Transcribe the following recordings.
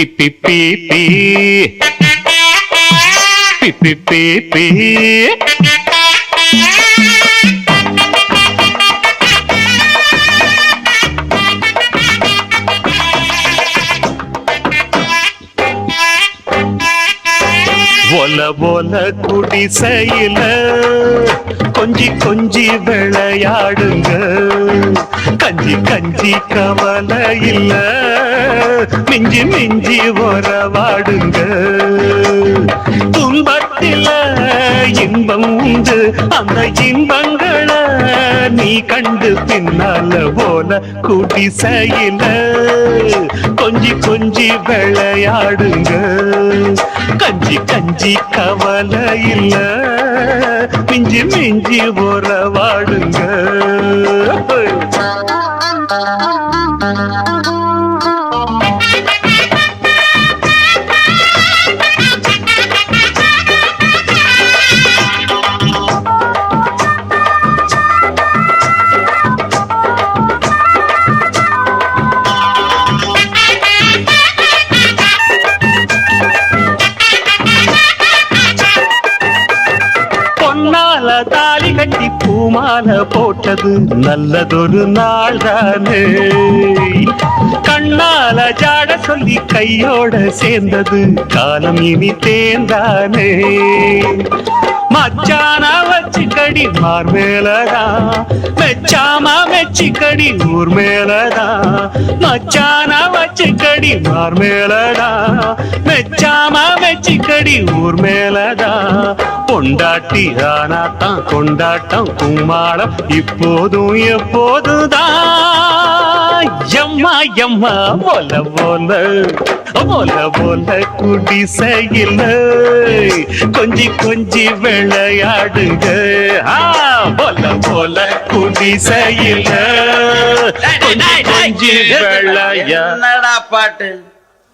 பிப்பி பிப்பி பிப்பி பிப்பி ஒல ஒல குடிசையில கொஞ்சி கொஞ்சி விளையாடுங்க. கஞ்சி கஞ்சி கவலை இல்ல. மிஞ்சி மிஞ்சி உறவாடுங்க. துன்பத்தில் இன்பம் உண்டு. அந்த இன்பங்களை நீ கண்டு பின்னால போல குடிசையில கொஞ்சி கொஞ்சி விளையாடுங்க. கஞ்சி கஞ்சி கவலை இல்ல. மிஞ்சி மிஞ்சி உறவாடுங்க. பூமால போட்டது. நல்லதொரு நாள் தானே. கண்ணால ஜாட சொல்லி கையோட சேர்ந்தது. காலம் இனி தேர்ந்தானே மச்சானா வச்சுக்கடி மார் மேலதான் மெச்சாமா மெச்சிக்கடி ஊர் மேலதான் மச்சானா மெச்சிக்கடி மார் மேலடா. மெச்சாம மெச்சிக்கடி ஊர் மேலடா. கொண்டாட்டி ஆனாத்தான் கொண்டாட்டம் கும்மாளம் இப்போதும் எப்போதுதான். எம்மா எம்மா போல போல போல போல குடிசையில். கொஞ்சி கொஞ்சி விளையாடுங்க. போல போல குடிசையில். என்னடா பாட்டு?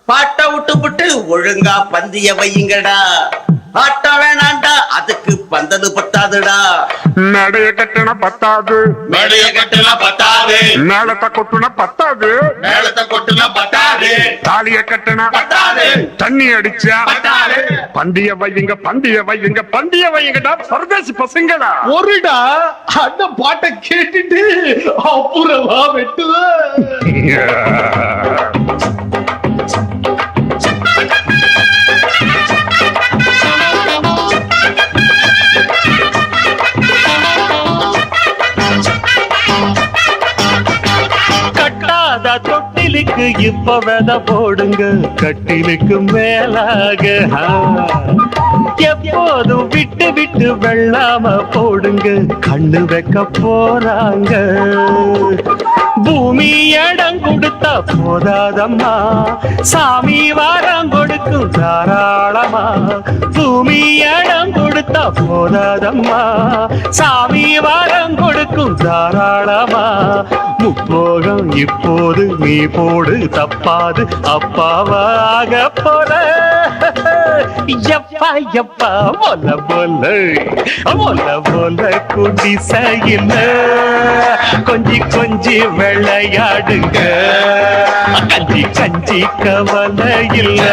பாட்டை விட்டு விட்டு ஒழுங்கா பந்திய வையுங்கடா. ஆட்டம் வேணாண்டா. அதுக்கு பந்தது பத்தாதுடா. நடைய கட்டின பத்தாது. மேடைய கட்டுனா பத்தாது. மேளத்தை கொட்டுன பத்தாது. மேளத்தை கொட்டுனா பத்தாது. தாலிய கட்டின பத்தாது. தண்ணி அடிச்சா பத்தாது. பந்திய வையுங்க பந்திய வையுங்க பந்திய வையுங்கடா. பரதேசி பசங்களா? ஒருடா அந்த பாட்டை கேட்டுட்டு அப்புறமா வெட்டுவ தொட்டிலுக்கு இப்ப வித போடுங்க. கட்டிலுக்கு மேலாக எப்போதும் விட்டு விட்டு வெள்ளாம போடுங்க. கண்ணு வைக்க போறாங்க. பூமி இடம் கொடுத்தா போதாதம்மா. சாமி வாரம் கொடுக்கும் தாராளமா. பூமி இடம் கொடுத்தா போதாதம்மா. சாமி வாரம் கொடுக்கும் தாராளமா. முப்போகம் இப்போது நீ போடு தப்பாது அப்பாவாக போல. எப்பா எப்பா போல போல போல போல குடிசையில் கொஞ்சி கொஞ்சி விளையாடுங்க. கஞ்சி கஞ்சி கவலை இல்ல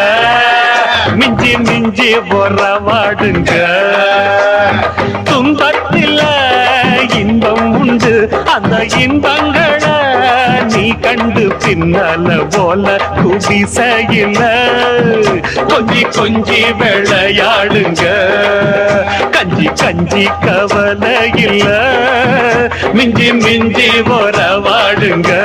மிஞ்சி மிஞ்சி உறவாடுங்க. இன்பங்கள நீ கண்டு பின்னல போல குடிசையில. கொஞ்சி கொஞ்சி விளையாடுங்க. கஞ்சி கஞ்சி கவலை இல்ல மிஞ்சி மிஞ்சி உறவாடுங்க.